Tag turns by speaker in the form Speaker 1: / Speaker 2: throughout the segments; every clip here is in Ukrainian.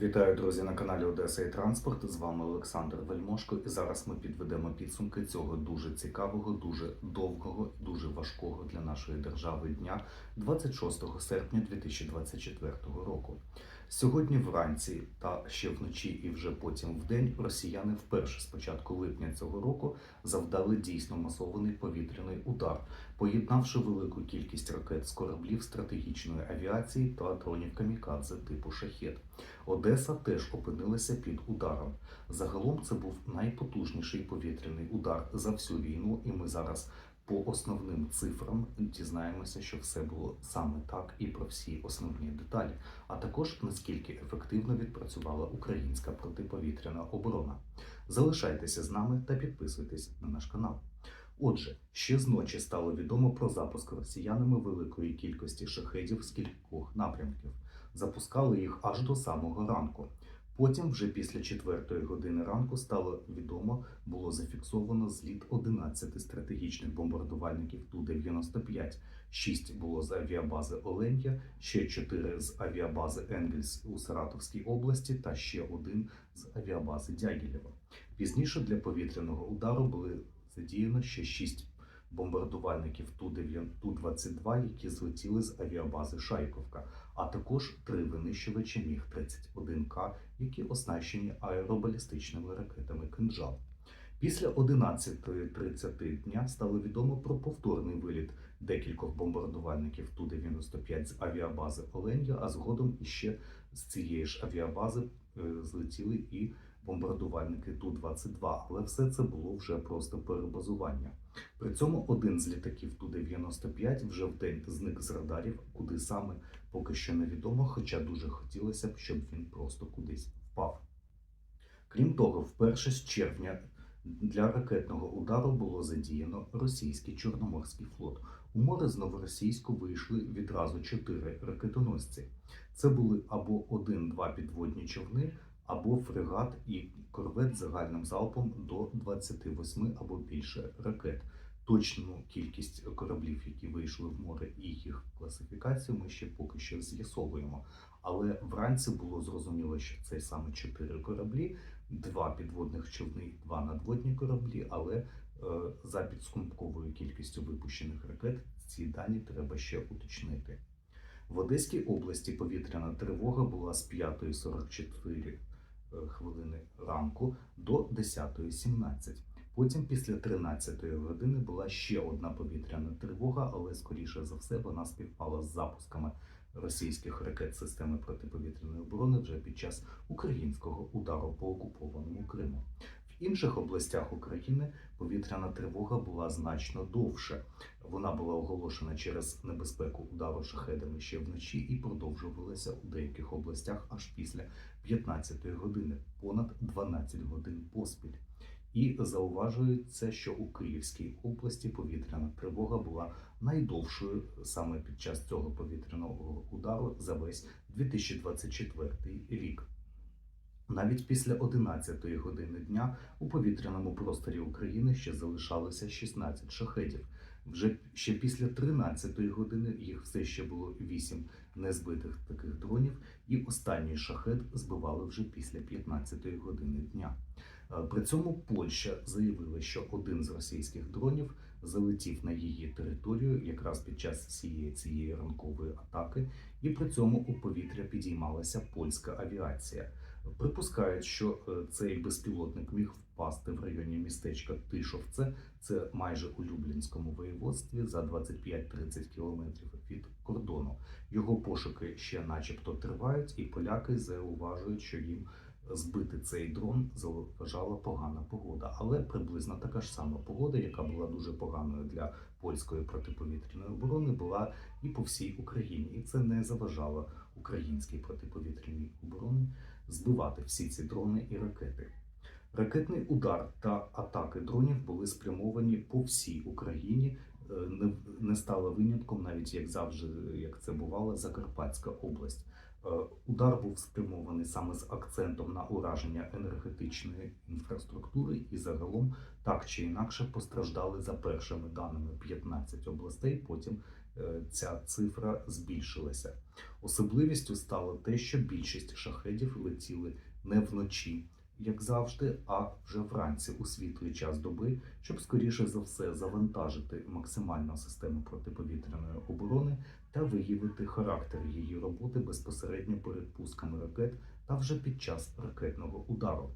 Speaker 1: Вітаю, друзі, на каналі Одеса і Транспорт. З вами Олександр Вельмошко. І зараз ми підведемо підсумки цього дуже цікавого, дуже довгого, дуже важкого для нашої держави дня 26 серпня 2024 року. Сьогодні вранці та ще вночі, і вже потім вдень росіяни вперше з початку липня цього року завдали дійсно масований повітряний удар, поєднавши велику кількість ракет з кораблів стратегічної авіації та дронів камікадзе типу шахет. Одеса теж опинилася під ударом. Загалом це був найпотужніший повітряний удар за всю війну, і ми зараз по основним цифрам дізнаємося, що все було саме так і про всі основні деталі, а також наскільки ефективно відпрацювала українська протиповітряна оборона. Залишайтеся з нами та підписуйтесь на наш канал. Отже, ще з ночі стало відомо про запуск росіянами великої кількості шахедів з кількох напрямків. Запускали їх аж до самого ранку. Потім, вже після четвертої години ранку, стало відомо, було зафіксовано зліт 11 стратегічних бомбардувальників Ту-95. 6 було з авіабази Оленя, ще 4 з авіабази Енгельс у Саратовській області та ще один з авіабази Дягілєва. Пізніше для повітряного удару були задіяно ще 6 бомбардувальників Ту-22, які злетіли з авіабази Шайковка, а також три винищувачі Міг-31К, які оснащені аеробалістичними ракетами «Кинджал». Після 11.30 дня стало відомо про повторний виліт декількох бомбардувальників Ту-95 з авіабази Оленя, а згодом іще з цієї ж авіабази е, злетіли і бомбардувальники Ту-22, але все це було вже просто перебазування. При цьому один з літаків Ту-95 вже вдень зник з радарів, куди саме поки що невідомо, хоча дуже хотілося б, щоб він просто кудись впав. Крім того, вперше з червня для ракетного удару було задіяно російський Чорноморський флот. У море з Новоросійську вийшли відразу чотири ракетоносці. Це були або один-два підводні човни, або фрегат і корвет з загальним залпом до 28 або більше ракет. Точну кількість кораблів, які вийшли в море, і їх класифікацію ми ще поки що з'ясовуємо. Але вранці було зрозуміло, що це саме чотири кораблі, два підводних човни, два надводні кораблі. Але е, за підсумковою кількістю випущених ракет ці дані треба ще уточнити. В Одеській області повітряна тривога була з 5.44 е, хвилини ранку до 10.17. Потім, після 13-ї години, була ще одна повітряна тривога, але скоріше за все вона співпала з запусками російських ракет системи протиповітряної оборони вже під час українського удару по окупованому Криму. Інших областях України повітряна тривога була значно довше. Вона була оголошена через небезпеку удару шахедами ще вночі і продовжувалася у деяких областях аж після 15-ї години, понад 12 годин поспіль. І зауважується, що у Київській області повітряна тривога була найдовшою саме під час цього повітряного удару за весь 2024 рік. Навіть після 11-ї години дня у повітряному просторі України ще залишалося 16 шахедів. Вже ще після 13-ї години їх все ще було 8 незбитих таких дронів, і останній шахет збивали вже після 15-ї години дня. Е, При цьому Польща заявила, що один з російських дронів залетів на її територію якраз під час цієї цієї ранкової атаки, і при цьому у повітря підіймалася польська авіація. Припускають, що е, цей безпілотник міг впасти в районі містечка Тишовце, це майже у Люблінському воєводстві за 25-30 кілометрів від кордону. Його пошуки ще, начебто, тривають, і поляки зауважують, що їм збити цей дрон заважала погана погода, але приблизно така ж сама погода, яка була дуже поганою для польської протиповітряної оборони, була і по всій Україні, і це не заважало українській протиповітряній обороні збивати всі ці дрони і ракети. Ракетний удар та атаки дронів були спрямовані по всій Україні. Е, Не, не стало винятком, навіть як завжди, як це бувало, Закарпатська область. Е, Удар був спрямований саме з акцентом на ураження енергетичної інфраструктури, і загалом так чи інакше постраждали за першими даними 15 областей, потім ця цифра збільшилася. Особливістю стало те, що більшість шахедів летіли не вночі, як завжди, а вже вранці у світлий час доби, щоб скоріше за все завантажити максимально систему протиповітряної оборони та виявити характер її роботи безпосередньо перед пусками ракет та вже під час ракетного удару.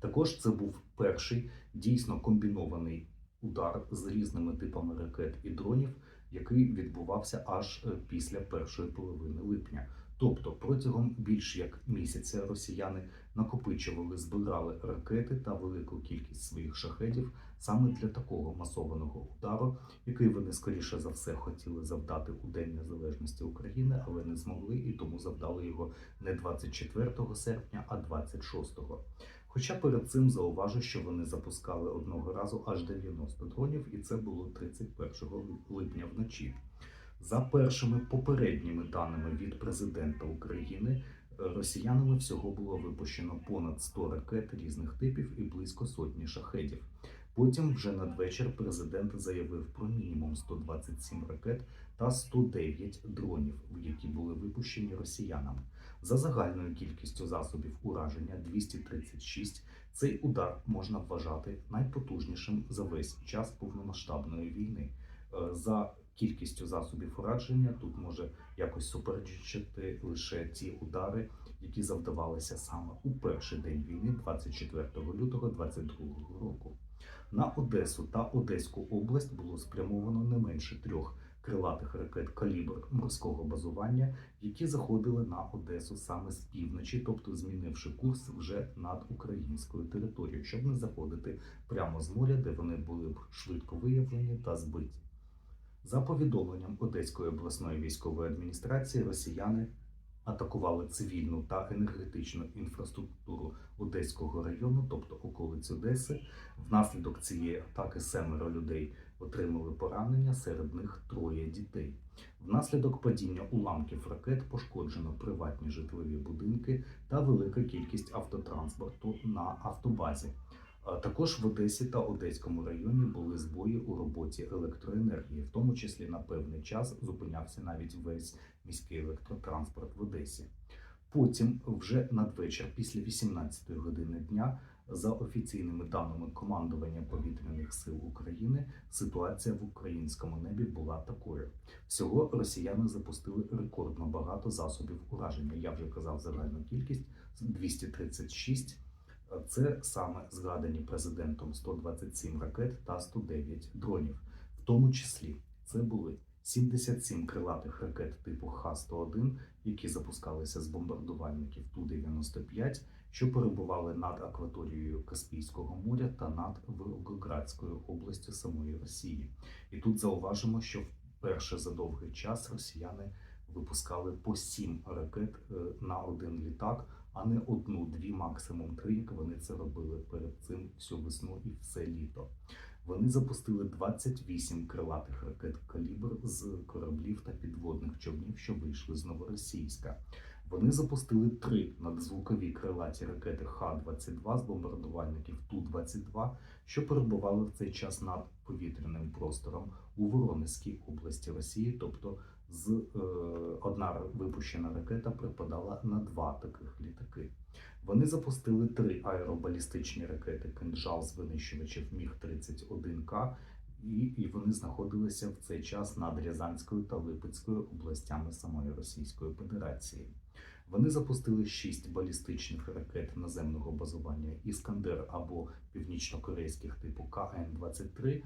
Speaker 1: Також це був перший дійсно комбінований удар з різними типами ракет і дронів, який відбувався аж е, після першої половини липня. Тобто протягом більш як місяця росіяни накопичували, збирали ракети та велику кількість своїх шахедів саме для такого масованого удару, який вони скоріше за все хотіли завдати у День Незалежності України, але не змогли і тому завдали його не 24 серпня, а 26-го. Хоча перед цим зауважу, що вони запускали одного разу аж 90 дронів, і це було 31 липня вночі. За першими попередніми даними від президента України, е, росіянами всього було випущено понад 100 ракет різних типів і близько сотні шахедів. Потім, вже надвечір, президент заявив про мінімум 127 ракет та 109 дронів, які були випущені росіянами. За загальною кількістю засобів ураження 236, цей удар можна вважати найпотужнішим за весь час повномасштабної війни. Е, За кількістю засобів ураження тут може якось суперечити лише ті удари, які завдавалися саме у перший день війни, 24 лютого 2022 року. На Одесу та Одеську область було спрямовано не менше трьох крилатих ракет калібр морського базування, які заходили на Одесу саме з півночі, тобто змінивши курс вже над українською територією, щоб не заходити прямо з моря, де вони були б швидко виявлені та збиті. За повідомленням Одеської обласної військової адміністрації, росіяни атакували цивільну та енергетичну інфраструктуру Одеського району, тобто околиць Одеси. Внаслідок цієї атаки семеро людей отримали поранення, серед них троє дітей. Внаслідок падіння уламків ракет пошкоджено приватні житлові будинки та велика кількість автотранспорту на автобазі. Також в Одесі та Одеському районі були збої у роботі електроенергії, в тому числі на певний час зупинявся навіть весь міський електротранспорт в Одесі. Потім, вже надвечір, після 18 години дня, за офіційними даними командування повітряних сил України, ситуація в українському небі була такою. Всього росіяни запустили рекордно багато засобів ураження. Я вже казав загальну кількість 236. Це саме згадані президентом 127 ракет та 109 дронів. В тому числі це були 77 крилатих ракет типу Х-101, які запускалися з бомбардувальників Ту-95, що перебували над акваторією Каспійського моря та над Волгоградською областю самої Росії. І тут зауважимо, що вперше за довгий час росіяни випускали по 7 ракет е, на один літак а не одну, дві, максимум три, як вони це робили перед цим всю весну і все літо. Вони запустили 28 крилатих ракет калібр з кораблів та підводних човнів, що вийшли з Новоросійська. Вони запустили три надзвукові крилаті ракети Х-22 з бомбардувальників Ту-22, що перебували в цей час над повітряним простором у Воронезькій області Росії, тобто з е, одна випущена ракета припадала на два таких літаки. Вони запустили три аеробалістичні ракети «Кинжал» з винищувачів Міг-31К, і, і вони знаходилися в цей час над Рязанською та Липецькою областями самої Російської Федерації. Вони запустили шість балістичних ракет наземного базування Іскандер або північно-корейських типу КН-23. Е,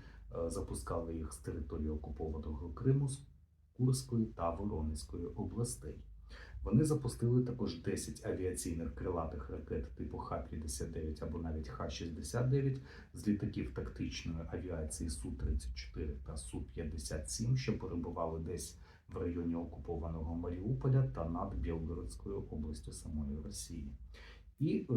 Speaker 1: Запускали їх з території окупованого Криму, з Курської та Воронезької областей. Вони запустили також 10 авіаційних крилатих ракет типу Х-59 або навіть Х-69 з літаків тактичної авіації Су-34 та Су-57, що перебували десь в районі окупованого Маріуполя та над Білгородською областю самої Росії. І е,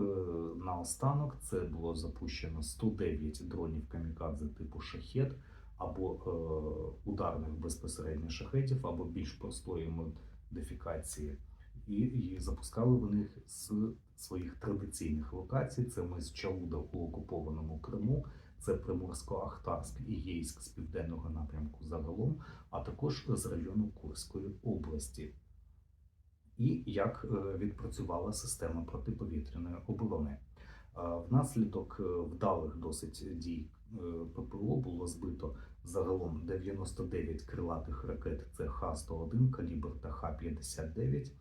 Speaker 1: наостанок це було запущено 109 дронів камікадзе типу Шахет або е, ударних безпосередньо шахетів, або більш простої модифікації. І, запускали вони їх з своїх традиційних локацій. Це мис Чауда у окупованому Криму, це Приморсько-Ахтарськ і Єйськ з південного напрямку загалом, а також з району Курської області. І як е, відпрацювала система протиповітряної оборони. Е, Внаслідок е, вдалих досить дій ППО було збито загалом 99 крилатих ракет. Це Х-101, калібр та Х-59.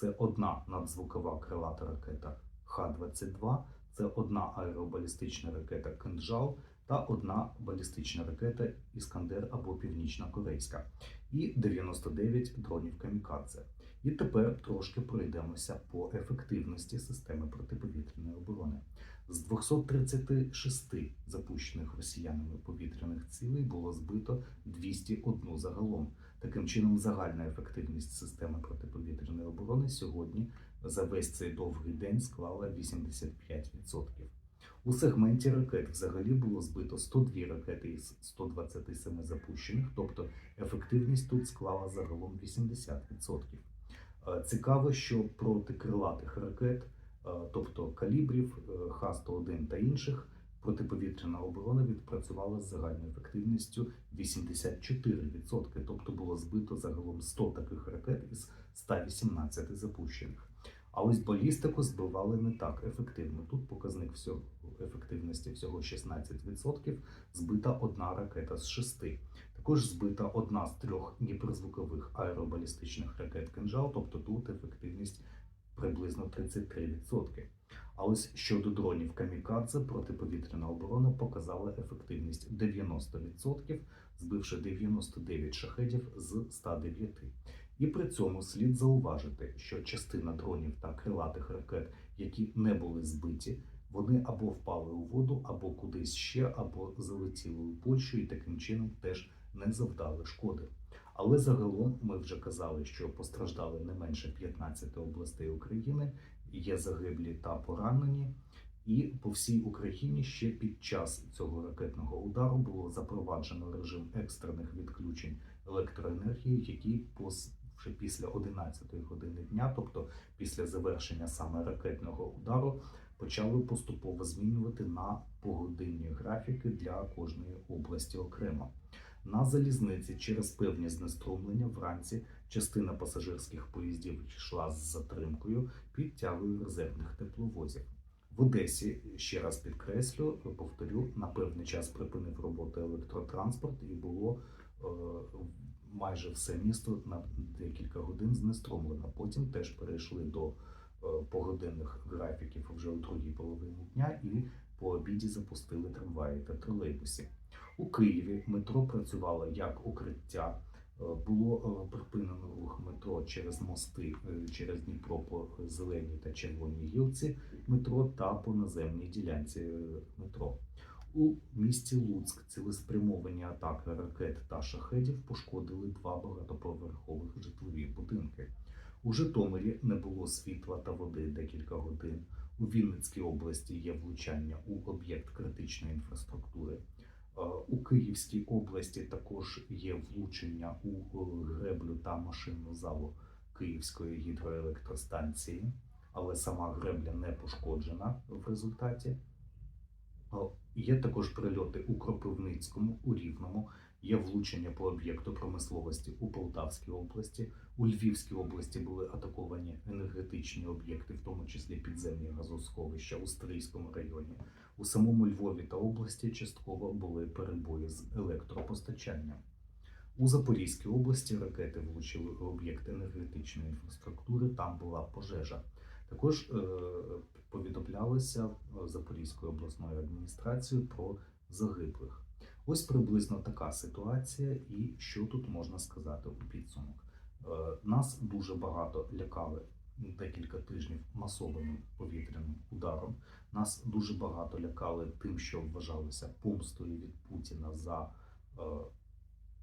Speaker 1: Це одна надзвукова крилата ракета Х-22, це одна аеробалістична ракета Кинджал та одна балістична ракета Іскандер або Північно-Корейська і 99 дронів Камікадзе. І тепер трошки пройдемося по ефективності системи протиповітряної оборони. З 236 запущених росіянами повітряних цілей було збито 201 загалом. Таким чином, загальна ефективність системи протиповітряної оборони сьогодні за весь цей довгий день склала 85%. У сегменті ракет взагалі було збито 102 ракети із 127 запущених, тобто ефективність тут склала загалом 80%. Е, Цікаво, що проти крилатих ракет, е, тобто калібрів, е, Х-101 та інших, протиповітряна оборона відпрацювала з загальною ефективністю 84%, тобто було збито загалом 100 таких ракет із 118 запущених. А ось балістику збивали не так ефективно. Тут показник всього ефективності всього 16%, збита одна ракета з шести. Також збита одна з трьох гіперзвукових аеробалістичних ракет «Кинжал», тобто тут ефективність приблизно 33%. А ось щодо дронів Камікадзе, протиповітряна оборона показала ефективність 90%, збивши 99 шахедів з 109. І при цьому слід зауважити, що частина дронів та крилатих ракет, які не були збиті, вони або впали у воду, або кудись ще, або залетіли у Польщу і таким чином теж не завдали шкоди. Але загалом ми вже казали, що постраждали не менше 15 областей України, є загиблі та поранені. І по всій Україні ще під час цього ракетного удару було запроваджено режим екстрених відключень електроенергії, пос- вже після 11 години дня, тобто після завершення саме ракетного удару, почали поступово змінювати на погодинні графіки для кожної області окремо. На залізниці через певні знеструмлення вранці частина пасажирських поїздів йшла з затримкою під тягою резервних тепловозів. В Одесі ще раз підкреслю, повторю, на певний час припинив роботу електротранспорт і було е, майже все місто на декілька годин знеструмлено. Потім теж перейшли до е, погодинних графіків вже у другій половині дня і по обіді запустили трамваї та тролейбуси. У Києві метро працювало як укриття. Е, Було е, припинено рух метро через мости е, через Дніпро по зеленій та червоній гілці метро та по наземній ділянці метро. У місті Луцьк цілеспрямовані атаки ракет та шахедів пошкодили два багатоповерхових житлові будинки. У Житомирі не було світла та води декілька годин. У Вінницькій області є влучання у об'єкт критичної інфраструктури. У Київській області також є влучення у е, греблю та машинну залу Київської гідроелектростанції, але сама гребля не пошкоджена в результаті. Е, Є також прильоти у Кропивницькому, у Рівному, є влучення по об'єкту промисловості у Полтавській області. У Львівській області були атаковані енергетичні об'єкти, в тому числі підземні газосховища у Стрийському районі. У самому Львові та області частково були перебої з електропостачанням. У Запорізькій області ракети влучили у об'єкт енергетичної інфраструктури. Там була пожежа. Також е, повідомлялося Запорізькою обласною адміністрацією про загиблих. Ось приблизно така ситуація, і що тут можна сказати у підсумок. Е, Нас дуже багато лякали декілька тижнів масованим повітряним ударом. Нас дуже багато лякали тим, що вважалося помстою від Путіна за е,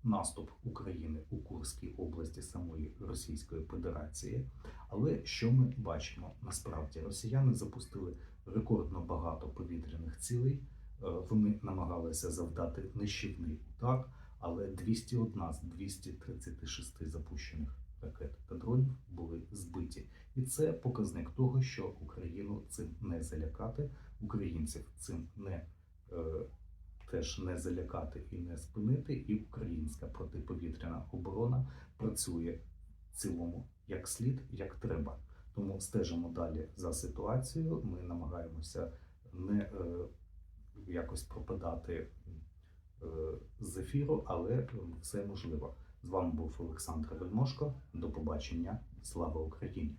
Speaker 1: наступ України у Курській області самої Російської Федерації. Але що ми бачимо? Насправді росіяни запустили рекордно багато повітряних цілей. Е, Вони намагалися завдати нищівний удар, але 201 з 236 запущених ракет та дронів були збиті. І це показник того, що Україну цим не залякати, українців цим не е, теж не залякати і не спинити. І українська протиповітряна оборона працює в цілому як слід, як треба. Тому стежимо далі за ситуацією. Ми намагаємося не е, якось пропадати е, з ефіру, але все можливо. З вами був Олександр Вельмошко. До побачення. Слава Україні!